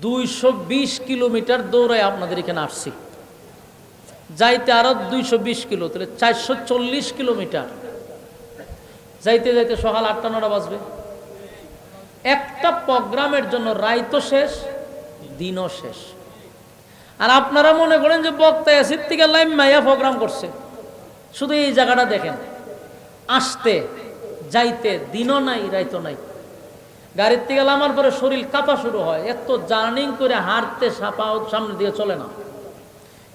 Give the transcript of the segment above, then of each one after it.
দুইশো বিশ কিলোমিটার দৌড়ায় আপনাদের এখানে আসছি। যাইতে আরও দুইশো বিশ কিলো, তাহলে চারশো চল্লিশ কিলোমিটার। যাইতে যাইতে সকাল আটটা, নটা বাজবে। একটা প্রোগ্রামের জন্য রাইতো শেষ, দিনও শেষ। আর আপনারা মনে করেন যে বক্তা অ্যাসিড থেকে লাইম মাইয়া প্রোগ্রাম করছে। শুধু এই জায়গাটা দেখেন। আসতে, যাইতে, দিনও নাই রাইতো নাই। গাড়ির থেকে নামার পরে শরীর কাঁপা শুরু হয়। এত জার্নিং করে হাঁটতে সাপা সামনে দিয়ে চলে না।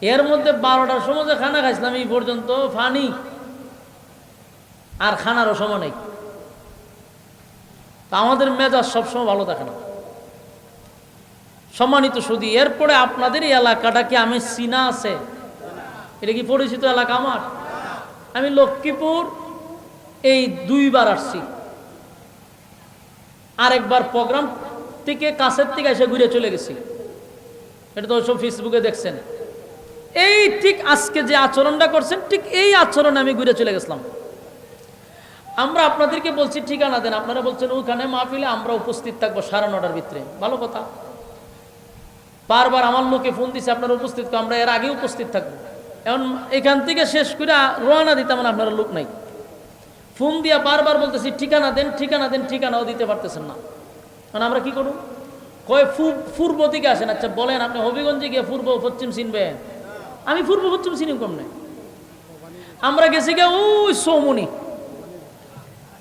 এর মধ্যে বারোটার সময় যে খানা খাইছিলাম, এই পর্যন্ত ফানি। আর খানারও সময় নেই। তা আমাদের মেজাজ সবসময় ভালো থাকে না। সম্মানিত সুদী এরপরে আপনাদের এই এলাকাটা কি আমি চিনা আছে? এটা কি পরিচিত এলাকা আমার? আমি লক্ষ্মীপুর এই দুইবার আসছি। আরেকবার প্রোগ্রাম থেকে কাছের থেকে এসে ঘুরে চলে গেছি এটা তো সব ফেসবুকে দেখছেন। এই ঠিক আজকে যে আচরণটা করছেন, ঠিক এই আচরণে আমি ঘুরে চলে গেছিলাম। আমরা আপনাদেরকে বলছি, ঠিকানা দেন। আপনারা বলছেন ওখানে মাহফিলে আমরা উপস্থিত থাকব সাড়ে নটার ভিতরে। ভালো কথা। বারবার আমার লোকে ফোন দিছে, আপনারা উপস্থিত আমরা এর আগে উপস্থিত থাকব। এখন এখান থেকে শেষ করে রোয়ানা দিতাম আপনারা লোক নাই। ফোন দিয়া বারবার বলতেছি, ঠিকানা দেন ঠিকানা দেন, ঠিকানাও দিতে পারতেছেন না। মানে আমরা কি করব কয় পূর্ব দিকে আসেন। আচ্ছা বলেন, আপনি হবিগঞ্জে গিয়ে পূর্ব পশ্চিম চিনবেন? আমি পূর্ব পশ্চিম চিনি কমনে? আমরা গেছি গিয়ে, ওই চৌমুনি।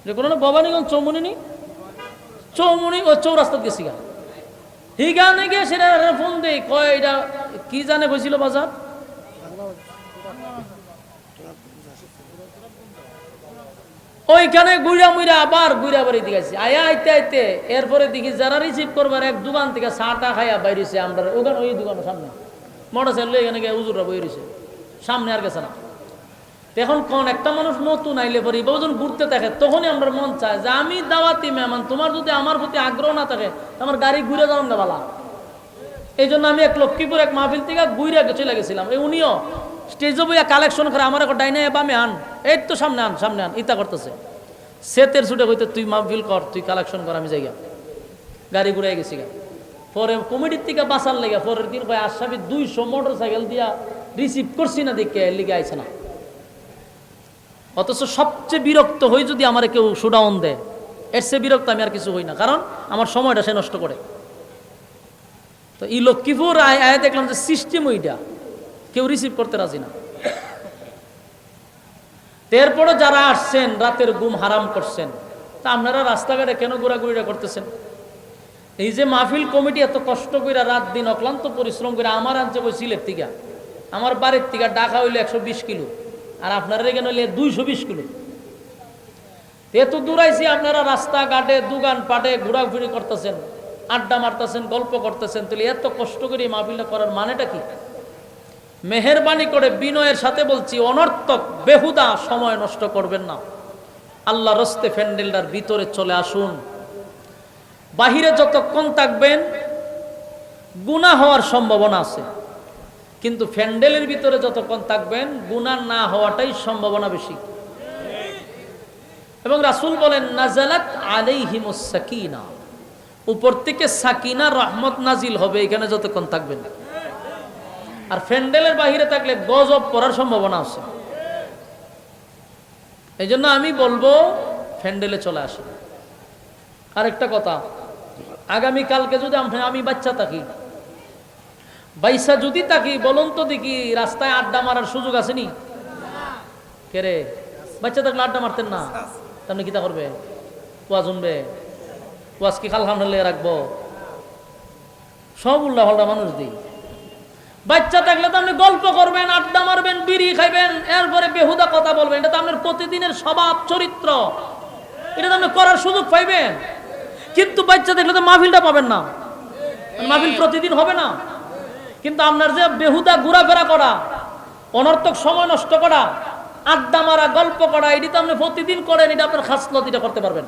যে কোনো না, ভবানীগঞ্জ চৌমুনি নি? চৌমুনি ও চৌরাস্তাত গেছি গা হিগানে গিয়ে সেটা ফোন দেই। কয়, এটা কি জানে কইছিল বাজার? ওইখানে গুড়া মুড়া আবার গুড়া বাড়ি দিয়েছি আয়া আইতে আইতে এরপরে দেখি যারা রিসিভ করবার এক দোকান থেকে চাটা খাইয়া বাইরেছে আমরা। ওখানে ওই দোকানের সামনে। মোটর সাইকেল এখানে গিয়ে বই রয়েছে সামনে আর গেছে না। এখন কোন একটা মানুষ নতুন আইলে পরে বহুজন ঘুরতে থাকে, তখনই আমার মন চায় যে আমি দাওয়াতি মেহমান, তোমার যদি আমার প্রতি আগ্রহ না থাকে আমার গাড়ি ঘুরে যাওয়ার না বালা। এই জন্য আমি এক লক্ষ্মীপুর এক মাহফিল থেকে ঘুরে চলে গেছিলাম। এই উনিও স্টেজে বইয়া কালেকশন করে আমার একটা ডাইনে বামে আন। এই তো সামনে আন সামনে আন। ইতা করতেছে। সেতের ছুটে হইতে তুই মাহফিল কর, তুই কালেকশন কর, আমি যাই গা। গাড়ি ঘুরে গেছি গা। পরে কমিটির থেকে বাঁচার লেগে, পরের দিন কয় আসামি দুইশো মোটর সাইকেল দিয়া রিসিভ করছি না দেখে লিগে আইছে না। অথচ সবচেয়ে বিরক্ত হই যদি আমার কেউ শোডাউন দেয়। এর সে বিরক্ত আমি আর কিছু হই না, কারণ আমার সময়টা সে নষ্ট করে। তো এই লক্ষ্মীপুর আয় আয় দেখলাম যে সিস্টেম ওইটা, কেউ রিসিভ করতে রাজি না। এরপরে যারা আসছেন, রাতের ঘুম হারাম করছেন, তা আপনারা রাস্তাঘাটে কেন ঘোরাঘুরিটা করতেছেন? এই যে মাহফিল কমিটি এত কষ্ট করে রাত দিন অক্লান্ত পরিশ্রম করে আমার আনছে ওই সিলেট থেকে, আমার বাড়ির থেকে ডাকা হইল একশো বিশ কিলো, আর আপনারা এখানে হইলে দুইশো বিশ কিলো। এত দূরাইছি আপনারা রাস্তাঘাটে দোকান পাটে ঘোরাঘুরি করতেছেন, আড্ডা মারতেছেন, গল্প করতেছেন, তাহলে এত কষ্ট করে এই মাহফিলটা করার মানেটা কি? মেহরবানি করে বিনয়ের সাথে বলছি, অনর্থক, বেহুদা সময় নষ্ট করবেন না। আল্লাহ রস্তে ফ্যান্ডেলটার ভিতরে চলে আসুন। বাহিরে যতক্ষণ থাকবেন গুণা হওয়ার সম্ভাবনা আছে। কিন্তু ফ্যান্ডেলের ভিতরে যতক্ষণ থাকবেন গুণা না হওয়াটাই সম্ভাবনা বেশি। এবং রাসূল বলেন, নাজালাত আলাইহিমুস সাকিনা। উপর থেকে সাকিনা রহমত নাজিল হবে এখানে যতক্ষণ থাকবেন আর ফ্যান্ডেলের বাহিরে থাকলে গজব পড়ার সম্ভাবনা আছে। এই জন্য আমি বলব, ফ্যান্ডেলে চলে আসে আরেকটা কথা, আগামী কালকে যদি আমি বাচ্চা থাকি, বাইসা যদি থাকি, বলুন তো দেখি, রাস্তায় আড্ডা মারার সুযোগ আসেনি কে রে? বাচ্চা থাকলে আড্ডা মারতেন না? তাহলে কিতা করবে? ওয়াজ শুনবে। ওয়াজ কি খাল খান হলে রাখব? সব উল্লা হল্লা মানুষ দিই। বাচ্চা থাকলে তো আপনি গল্প করবেন, আড্ডা মারবেন, বিড়ি খাইবেন, এরপরে বেহুদা কথা বলবেন। এটা তো আপনার প্রতিদিনের স্বভাব, চরিত্র। এটা তো আপনি করার সুযোগ পাইবেন। কিন্তু বাচ্চা দেখলে তো মাহফিলটা পাবেন না। মাহফিল প্রতিদিন হবে না। কিন্তু আপনার যে বেহুদা ঘোরাফেরা করা, অনর্থক সময় নষ্ট করা, আড্ডা মারা, গল্প করা, এটি তো আপনি প্রতিদিন করেন, এটা আপনার খাসলত, এটা করতে পারবেন।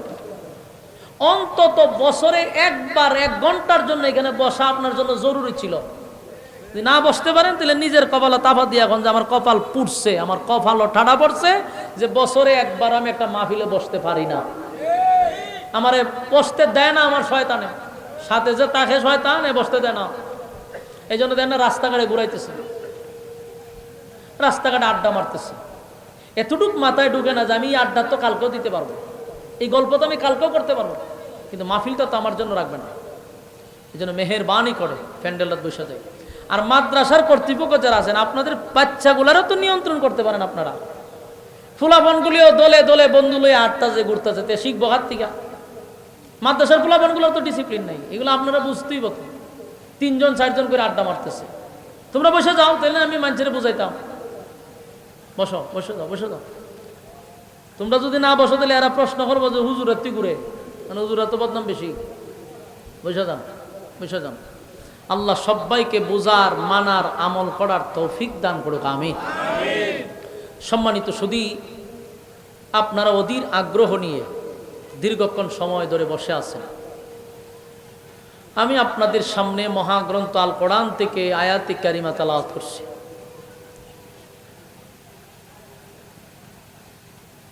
অন্তত বছরে একবার, এক ঘণ্টার জন্য এখানে বসা আপনার জন্য জরুরি ছিল। যদি না বসতে পারেন, তাহলে নিজের কপালে তাফা দিয়ে এখন যে আমার কপাল পুড়ছে, আমার কপালও ঠাডা পড়ছে, যে বছরে একবার আমি একটা মাহফিলে বসতে পারি না। আমারে বসতে দেয় না আমার শয়তানে। সাথে যে তাকে শয়তান এ বসতে দেয় না। এই জন্য দেন না রাস্তাঘাটে ঘুরাইতেছে। রাস্তাঘাটে আড্ডা মারতেছে। এতটুক মাথায় ঢুকে না যে আমি এই আড্ডা তো কালকেও দিতে পারব। এই গল্প তো আমি কালকেও করতে পারব। কিন্তু মাহফিলটা তো আমার জন্য রাখবে না। এই জন্য মেহের মেহেরবানি করে প্যান্ডেলত বসে দেয়। আর মাদ্রাসার কর্তৃপক্ষ যারা আছেন, আপনাদের বাচ্চাগুলারও তো নিয়ন্ত্রণ করতে পারেন আপনারা। ফুলাবনগুলিও দলে দলে বন্ধু লয়ে আটটাছে ঘুরতেছে, তে শিখব হাত থেকে। মাদ্রাসার ফুলাবনগুলোর তো ডিসিপ্লিন নাই, এগুলো আপনারা বুঝতেই পারতেন। তিনজন, চারজন করে আড্ডা মারতেছে। তোমরা বসে যাও, তাহলে আমি মানুষের বুঝাইতাম। বসো, বসে যাও বসে যাও। তোমরা যদি না বসো, তাহলে এরা প্রশ্ন করব যে হুজুরের ঘুরে? মানে হুজুরের তো বদনাম বেশি। বসে যান বসে যান। আল্লাহ সবাইকে বোঝার, মানার, আমল করার তৌফিক দান করুক আমি সম্মানিত সুদী আপনারা অধীর আগ্রহ নিয়ে দীর্ঘক্ষণ সময় ধরে বসে আছেন। আমি আপনাদের সামনে মহাগ্রন্থ আল কোরআন থেকে আয়াতি কারিমা তালাওয়াত করছি।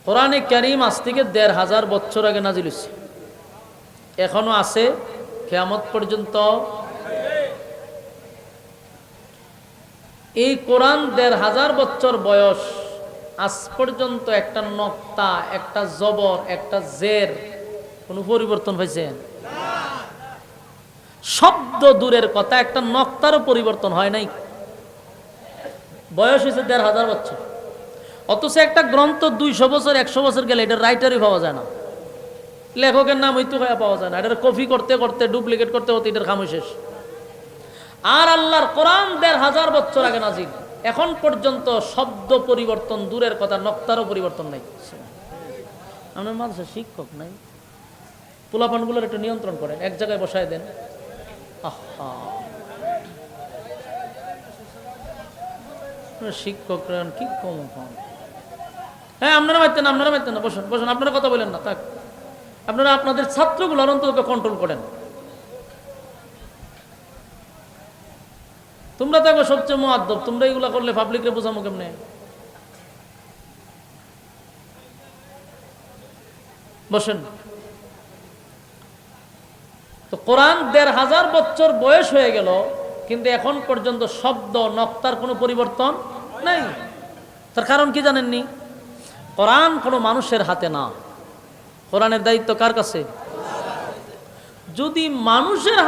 কোরআনে কারিম আজ থেকে দেড় হাজার বছর আগে নাজিল এখনও আছে, কেয়ামত পর্যন্ত এই কোরআন দেড় হাজার বছর বয়স। আজ পর্যন্ত একটা নক্তা, একটা জবর, একটা জের কোনো পরিবর্তন হয়েছে? শব্দ দূরের কথা, একটা নক্তারও পরিবর্তন হয় নাই। বয়স হয়েছে দেড় হাজার বছর। অথচ একটা গ্রন্থ দুইশো বছর, একশো বছর গেলে এটা রাইটারই পাওয়া যায় না। লেখকের নাম হইতে পাওয়া যায় না। এটা কপি করতে করতে ডুপ্লিকেট করতে করতে এটার খামই শেষ। আর আল্লাহর কোরআন দেড় হাজার বছর আগে নাজিল। এখন পর্যন্ত শব্দ পরিবর্তন দূরের কথা, নক্তারও পরিবর্তন নাই। আপনার মানুষের শিক্ষক নাই। পোলাপানগুলোর একটু নিয়ন্ত্রণ করেন, এক জায়গায় বসায় দেন। শিক্ষকরা কি কম হ্যাঁ আপনারা মারতেন আপনারা মারতেন না, বসুন বসুন, আপনারা কথা বলেন না, থাক। আপনারা আপনাদের ছাত্রগুলোর অন্তত কন্ট্রোল করেন। তোমরা দেখো সবচেয়ে মহাদ্দব তোমরা এগুলা করলে পাবলিকরে বোঝামো কেমনে? বসেন। তো কোরআন দেড় হাজার বছর বয়স হয়ে গেল, কিন্তু এখন পর্যন্ত শব্দ, নক্তার কোনো পরিবর্তন নাই। তার কারণ কি জানেননি? কোরআন কোনো মানুষের হাতে না। কোরআনের দায়িত্ব কার কাছে? যদি মানুষের